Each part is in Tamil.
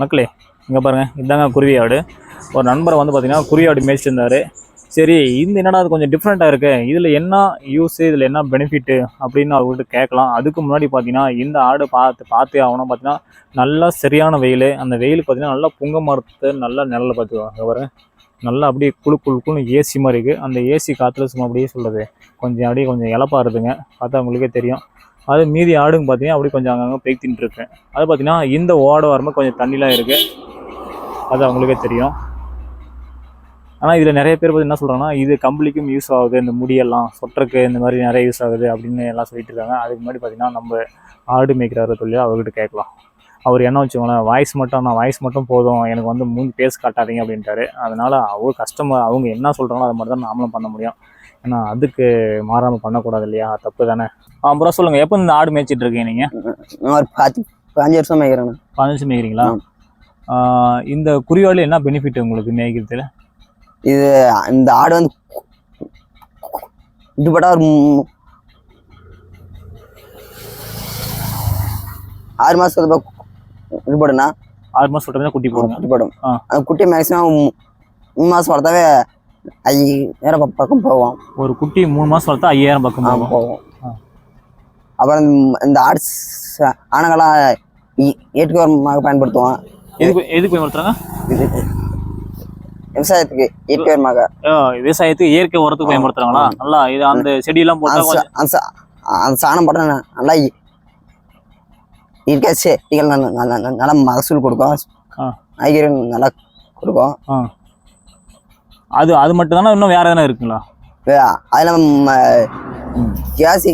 மக்களே இங்கே பாருங்கள் இதாங்க குருவி ஆடு ஒரு நண்பரை வந்து பார்த்தீங்கன்னா குருவி ஆடு சரி இந்த என்னடா அது கொஞ்சம் டிஃப்ரெண்ட்டாக இருக்குது இதில் என்ன யூஸு இதில் என்ன பெனிஃபிட்டு அப்படின்னு அவர்கிட்ட கேட்கலாம். அதுக்கு முன்னாடி பார்த்தீங்கன்னா இந்த ஆடு பார்த்து பார்த்தே ஆகணும். பார்த்தீங்கன்னா நல்லா சரியான வெயில். அந்த வெயில் பார்த்தீங்கன்னா நல்லா புங்க மரத்து நல்லா நிழலை பார்த்துக்குவாங்க வர நல்லா அப்படியே குழு குழு குளுன்னு ஏசி மாதிரி இருக்குது அந்த ஏசி காற்றுல சும்மா அப்படியே சொல்லுது கொஞ்சம் அப்படியே கொஞ்சம் இழப்பாக இருக்குதுங்க பார்த்தா உங்களுக்கே தெரியும். அது மீதி ஆடுங்க பார்த்தீங்கன்னா அப்படி கொஞ்சம் அங்கங்கே பேய்த்தின்ட்டு இருக்கேன் அது பார்த்தீங்கன்னா இந்த ஓட வரும்போது கொஞ்சம் தண்ணிலாம் இருக்குது அது அவங்களுக்கே தெரியும். ஆனால் இதில் நிறைய பேர் பார்த்து என்ன சொல்கிறாங்கன்னா இது கம்பளிக்கும் யூஸ் ஆகுது இந்த முடியெல்லாம் சொட்டருக்கு இந்த மாதிரி நிறைய யூஸ் ஆகுது அப்படின்னு எல்லாம் சொல்லிட்டு இருக்காங்க. அதுக்கு முன்னாடி பார்த்தீங்கன்னா நம்ம ஆடு மேய்க்கிறாரு சொல்லி அவர்கிட்ட கேட்கலாம். அவர் என்ன வச்சுக்கோங்களேன் வாய்ஸ் மட்டும் நான் வாய்ஸ் மட்டும் போதும் எனக்கு வந்து மூஞ்சி பேச காட்டாதீங்க அப்படின்ட்டாரு. அதனால் அவர் கஸ்டமர் அவங்க என்ன சொல்கிறாங்களோ அதை மட்டும் தான் நாமளும் பண்ண முடியும். ஏன்னா அதுக்கு மாறாமல் பண்ணக்கூடாது இல்லையா? தப்பு தானே? அப்புறம் சொல்லுங்கள் எப்போ இந்த ஆடு மேய்ச்சிட்டு இருக்கீங்க நீங்கள் ஒரு பத்து பாஞ்சு வருஷம் மேய்க்கிறேன் பதினஞ்சு மேய்க்கிறீங்களா? ஆம். ஆஹ் இந்த குறிவாள் என்ன பெனிஃபிட் உங்களுக்கு மேய்க்கிறதுல? இது இந்த ஆடு வந்து இதுபட்டா ஒரு ஆறு மாசத்துக்கு இது போடுனா ஆறு மாதம் சொல்கிறதா குட்டி போடுங்க. குட்டி போடும் குட்டி மேக்ஸிமம் மூணு மாசம் வளர்த்தாவே ஐயாயிரம் பக்கம் பக்கம் போவோம். ஒரு குட்டி மூணு மாதம் வளர்த்தா ஐயாயிரம் பக்கம் போவோம். அப்புறம் இந்த- ச- ஆனங்கெல்லாம் ஏற்றுக்கோரமாக பயன்படுத்துவோம். எதுக்கு எதுக்கு பயன்படுத்துறாங்க? விவசாயத்துக்கு இயற்கையமாக விவசாயத்துக்கு இயற்கை உரத்துக்கு பயன்படுத்துறாங்களா? நல்லா இது அந்த செடியெல்லாம் போட்டா அந்த சாணம் போட்டால் நல்லா இயற்கை செடிகள் நல்ல மகசூல் கொடுக்கும். ஆ. காய்கறி நல்லா கொடுக்கும். அது அது மட்டும் தானே இன்னும் வேற எதனா இருக்குங்களா? அதில் நம்ம கேஸ்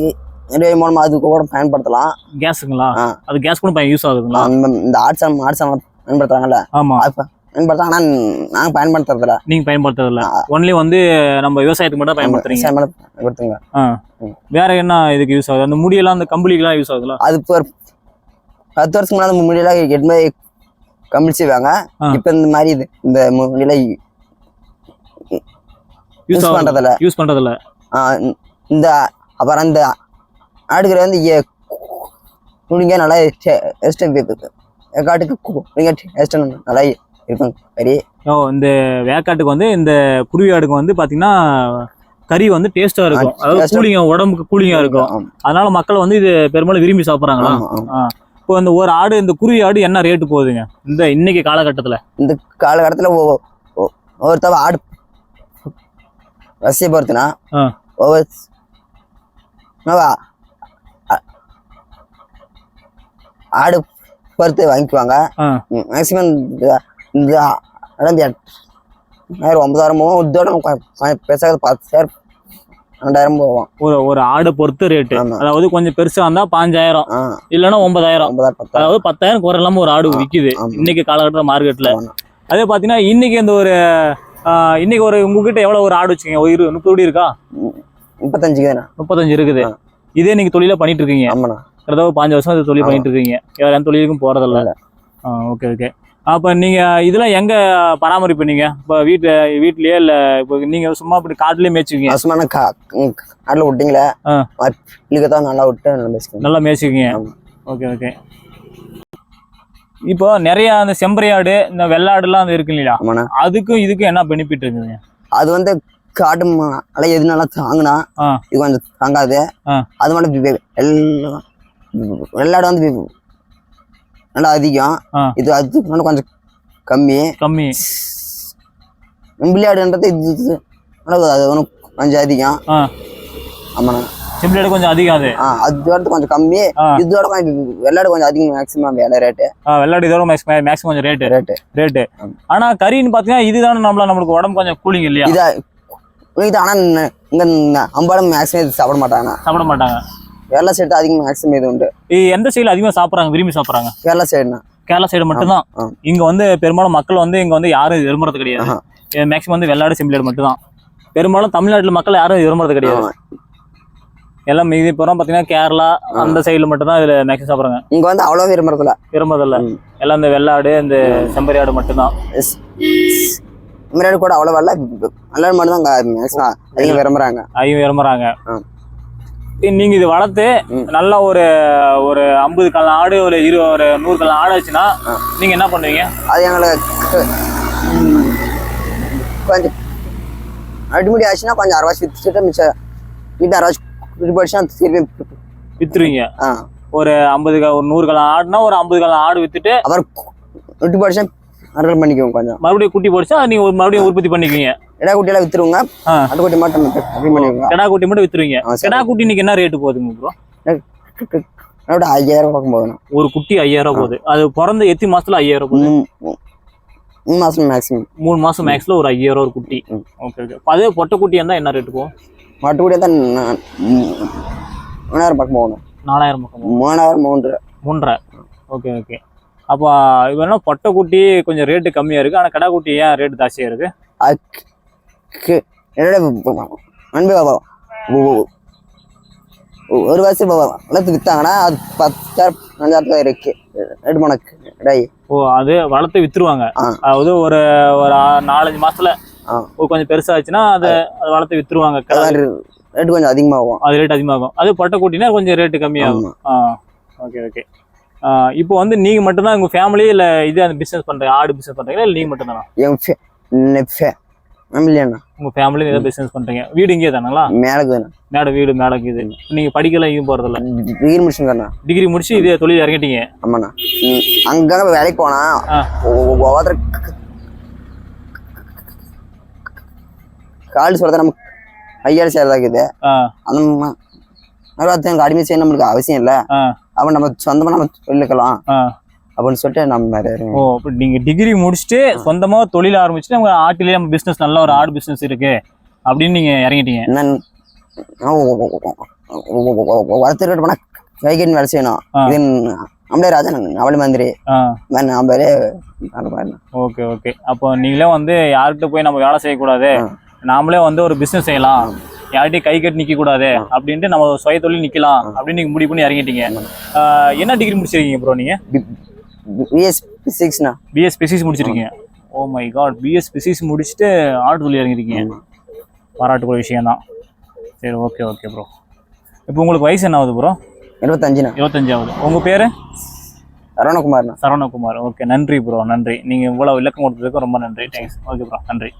மூலமாக அது கூட பயன்படுத்தலாம். கேஸுங்களா. அது கேஸ் கூட யூஸ் ஆகுதுங்களா? அந்த இந்த ஆடு சாணம் பயன்படுத்துறாங்கல்ல? ஆமா. அது ப- பயன்படுத்தலாம் ஆனால் நாங்கள் பயன்படுத்துறதில்ல. நீங்க பயன்படுத்துறதில்ல. ஒன்லி வந்து நம்ம விவசாயத்துக்கு மட்டும் பயன்படுத்துறீங்க? பயன்படுத்துங்க ஆ. வேற என்ன இதுக்கு யூஸ் ஆகுது? அந்த முடியெல்லாம் அந்த கம்பளிக்கெல்லாம் யூஸ் ஆகுதுங்களா அது இப்போ பத்து வருஷத்துக்கு முன்னாடி முடியெல்லாம் எட்டுமே ஆ. இப்போ இந்த மாதிரி இது இந்த முடியெல்லாம் யூஸ் பண்றதில்ல. யூஸ் பண்றதில்ல. ஆ, இந்த அப்புறம் அந்த ஆடுகளை வந்து குடிங்க நல்லா காட்டுக்கு குடிங்க டேஸ்ட்டு நல்லா இருக்கும். கறி. ஓ இந்த வேக்காட்டுக்கு வந்து இந்த குருவி ஆடுக்கு வந்து பாத்தீங்கன்னா கறி வந்து டேஸ்டா இருக்கும். அதாவது கூலிங்கா உடம்புக்கு கூலிங்கா இருக்கும். அதனால மக்கள் வந்து இது பெரும்பாலும் விரும்பி சாப்பிட்றாங்களா. இப்போ இந்த ஒரு ஆடு இந்த குருவி ஆடு என்ன ரேட்டு போகுதுங்க? இந்த இன்னைக்கு காலகட்டத்துல. இந்த காலகட்டத்தில் ஒவ்வொருத்தவ ஆடு ஒவ்வொரு என்னவா, ஆ- ஆடு பொறுத்து வாங்கிக்குவாங்க. மேக்சிமம் இந்த எட்டாயிரம் ஒன்பதாயிரம் இதோட கொஞ்சம் பெருசாக பத்தாயிரம் ரெண்டாயிரம் போவோம் ஒரு ஒரு ஆடை பொறுத்து ரேட்டு. அதாவது கொஞ்சம் பெருசா இருந்தா பாஞ்சாயிரம். இல்லைன்னா ஒன்பதாயிரம். அதாவது பத்தாயிரம் குறை இல்லாம ஒரு ஆடு விக்குது. இன்னைக்கு காலகட்டத்தில் மார்க்கெட்ல. அதே பாத்தீங்கன்னா இன்னைக்கு இந்த ஒரு இன்னைக்கு ஒரு உங்ககிட்ட எவ்வளவு ஒரு ஆடு வச்சுக்கீங்க? ஒரு இரு- முப்பது இருக்கா? முப்பத்தஞ்சு முப்பத்தஞ்சு இருக்குது. இதே நீங்க தொழிலா பண்ணிட்டு இருக்கீங்க. ஆமாண்ணா. கிட்டத்தட்ட பாஞ்சு வருஷம் இது தொழில். பண்ணிட்டு இருக்கீங்க. வேற எந்த தொழிலுக்கும் போறதில்ல. ஓகே ஓகே அப்ப நீங்க இதெல்லாம் எங்க பராமரிப்பு நீங்க? இப்போ வீட்டு வீட்லயே இல்ல இப்போ நீங்க சும்மா இப்படி காட்டுலயே மேய்ச்சுக்கீங்க சும்மா காட்டில் விட்டீங்களே? நல்லா விட்டு நல்லா மேய்ச்சிக்கிங்க. ஓகே ஓகே இப்போ நிறைய அந்த செம்பரியாடு இந்த வெள்ளாடுலாம் அது இருக்கு இல்லையா? ஆமாண்ணா. அதுக்கும் இதுக்கும் என்ன பெனிஃபிட் இருக்குதுங்க அது வந்து காட்டு மழை எது நல்லா தாங்கினா. இது கொஞ்சம் தாங்காது. அது மட்டும் வெள்ளாடு வந்து நல்லா அதிகம். இது அது கொஞ்சம் கம்மி. கம்மி. வெம்பிளியாடுன்றது இது கொஞ்சம் அதிகம். ஆ. ஆமாண்ணா செம்பரியாடு கொஞ்சம் அதிகம் அது அதோட கொஞ்சம் கம்மி. இதோட கொஞ்சம் வெள்ளாடு கொஞ்சம் அதிகம் மேக்ஸிமம் வேலை ரேட்டு வெள்ளாடு இதோட மேக்ஸிமம் கொஞ்சம் ரேட்டு ரேட்டு ரேட்டு. ஆனா கறின்னு பாத்தீங்கன்னா இதுதானே நம்மள நம்மளுக்கு உடம்பு கொஞ்சம் கூலிங் இல்லையா? இதா இது ஆனால் இங்கே அம்பாலும் மேக்ஸிமம் இது சாப்பிட மாட்டாங்க. சாப்பிட மாட்டாங்க. கேரளா சைடு தான் அதிகம் மேக்ஸிமம் இது உண்டு. எந்த சைடுல அதிகமா சாப்பிடுறாங்க விரும்பி சாப்பிடுறாங்க? கேரளா சைடுனா கேரளா சைடு மட்டும்தான். இங்க வந்து பெரும்பாலும் மக்கள் வந்து இங்க வந்து யாரும் விரும்புறது கிடையாது. மேக்ஸிமம் வந்து வெள்ளாடு செம்பிளாடு மட்டும்தான். பெரும்பாலும் தமிழ்நாட்டுல மக்கள் யாரும் விரும்புறது கிடையாது. எல்லாம் மீதி பூரா பாத்தீங்கன்னா கேரளா அந்த சைடுல மட்டும் தான் இதுல மேக்ஸிமம் சாப்பிடுறாங்க. இங்க வந்து அவ்வளோ விரும்புறதில்ல. விரும்புறதில்ல. எல்லாம் இந்த வெள்ளாடு இந்த செம்பரி ஆடு மட்டும்தான். முன்னாடி கூட அவ்வளோ வரல வெள்ளாடு மட்டும் தான் மேக்ஸிமம் அதிகம் விரும்புறாங்க. அதிகம் விரும்புறாங்க. ஆ. நீங்க இது வளர்த்து. நல்லா ஒரு ஒரு ஐம்பது கல் ஆடு ஒரு இரு ஒரு நூறு கல் ஆடு ஆச்சுன்னா. நீங்க என்ன பண்ணுவீங்க? அது எங்களுக்கு கொஞ்சம் அடிமுடி ஆச்சுன்னா கொஞ்சம் அரைவாசி வித்துட்டு மிச்சம் மீதி அரைவாசி இது போயிடுச்சுன்னா திருப்பி வித்துருவீங்க. ஒரு ஐம்பது ஒரு நூறு கல் ஆடுனா ஒரு ஐம்பது கல் ஆடு வித்துட்டு அப்புறம் விட்டு போயிடுச்சுன்னா அறுவல் பண்ணிக்குவோம் கொஞ்சம். மறுபடியும் குட்டி போடுச்சா நீங்க ஒரு மறுபடியும் உற்பத்தி பண்ணிக்குவீங்க? இடா குட்டியெல்லாம் வித்துருவோங்க. அட்டு குட்டி மட்டும் கிடா குட்டி மட்டும் வித்துருவீங்க. கிடா குட்டி இன்னைக்கு என்ன ரேட்டு போகுதுங்க ப்ரோ அதோட ஐயாயிரம் பக்கம் போகணும் ஒரு குட்டி ஐயாயிரம் ரூபாய் போகுது. அது பிறந்த எத்தி மாசத்துல ஐயாயிரம் போகுது? மூணு மாசம் மேக்ஸிமம் மூணு மாசம் மேக்ஸ்ல ஒரு ஐயாயிரம் ஒரு குட்டி. ஓகே ஓகே அதே பொட்டை குட்டி இருந்தா என்ன ரேட்டு போகும்? குட்டியை தான் மூணாயிரம் பக்கம் போகணும். நாலாயிரம் பக்கம். மூணாயிரம் மூன்று மூன்றரை. Okay okay. அப்போ இது என்ன பொட்டை குட்டி கொஞ்சம் ரேட்டு கம்மியா இருக்கு. ஆனா கடா குட்டி ஏன் ரேட்டு ஜாஸ்தியா இருக்கு? அதுக்கு என்னோட ஒரு வருஷம் வளர்த்து வித்தாங்கன்னா அது பத்தாயிரம் அஞ்சாயிரத்துல இருக்கு. ரெண்டு மணக்கு ஓ அது வளர்த்து வித்துருவாங்க. ஆ. அதாவது ஒரு ஒரு நாலஞ்சு மாசத்துல கொஞ்சம் பெருசாச்சுன்னா அதை அதை வளர்த்து வித்துருவாங்க. ரேட்டு கொஞ்சம் அதிகமாகும். அது ரேட் அதிகமாகும். அது பொட்டை குட்டினா கொஞ்சம் ரேட்டு கம்மியாகும். ஓகே ஓகே இப்போ வந்து நீங்க மட்டும்தான் உங்க ஃபேமிலி இல்ல இது அந்த பிசினஸ் பண்றீங்க? ஆடு பிசினஸ் பண்றீங்களா? இல்ல நீங்க மட்டும் தானா உங்க ஃபேமிலி ஏதாவது பிசினஸ் பண்றீங்க? வீடு இங்கே தானுங்களா? மேலக்கு மேட வீடு மேல இது. நீங்க படிக்கலாம் எங்கேயும் போறதில்ல. டிகிரி முடிச்சுங்கண்ணா டிகிரி முடிச்சு இதே தொழில் இறங்கிட்டீங்க. ஆமாண்ணா. அங்க வேலைக்கு போனா ஒவ்வொருத்தர் கால் சொல்றத நமக்கு சேரதாக்குது ஆ. அந்த மறுபடியும் அடிமை செய்ய நம்மளுக்கு அவசியம் இல்லை. அவன் நம்ம சொந்தமா நம்ம சொல்லிக்கலாம் ஆ. அப்படின்னு சொல்லிட்டு நம்ம ஓ அப்ப நீங்க டிகிரி முடிச்சுட்டு சொந்தமா தொழில் ஆரம்பிச்சுட்டு நம்ம ஆட்டிலேயே நம்ம பிசினஸ் நல்ல ஒரு ஆடு பிசினஸ் இருக்கு. அப்படின்னு நீங்க இறங்கிட்டீங்க. நான் வளர்த்துக்கிட்டு போனா கைகன் வேலை செய்யணும். இது நம்மளே ராஜா அவளே மந்திரி. Okay okay. அப்போ நீங்களே வந்து யார்கிட்ட போய் நம்ம வேலை செய்யக்கூடாது. நாமளே வந்து ஒரு பிசினஸ் செய்யலாம். யார்கிட்டயும் கை கட்டி நிக்க கூடாது அப்படின்ட்டு நம்ம சுய தொழில் நிக்கலாம் அப்படின்னு நீங்க முடிவு பண்ணி இறங்கிட்டீங்க. என்ன டிகிரி முடிச்சிருக்கீங்க ப்ரோ நீங்க? பிஎஸ் சிக்ஸ்ண்ணா பிஎஸ் பிசிக்ஸ் முடிச்சிருக்கீங்க. Oh my god BS physics முடிச்சுட்டு ஆடு தொழில் இறங்கிருக்கீங்க. பாராட்டுக்குரிய விஷயம் தான் சரி ஓகே ஓகே ப்ரோ இப்போ உங்களுக்கு வயசு என்ன ஆகுது ப்ரோ இருபத்தஞ்சுண்ணா. இருபத்தஞ்சாவது உங்க பேரு? சரவணகுமார்ண்ணா. சரவணகுமார். ஓகே நன்றி ப்ரோ நன்றி. நீங்க இவ்வளவு விளக்கம் கொடுத்ததுக்கு ரொம்ப நன்றி. தேங்க்ஸ் ஓகே ப்ரோ நன்றி.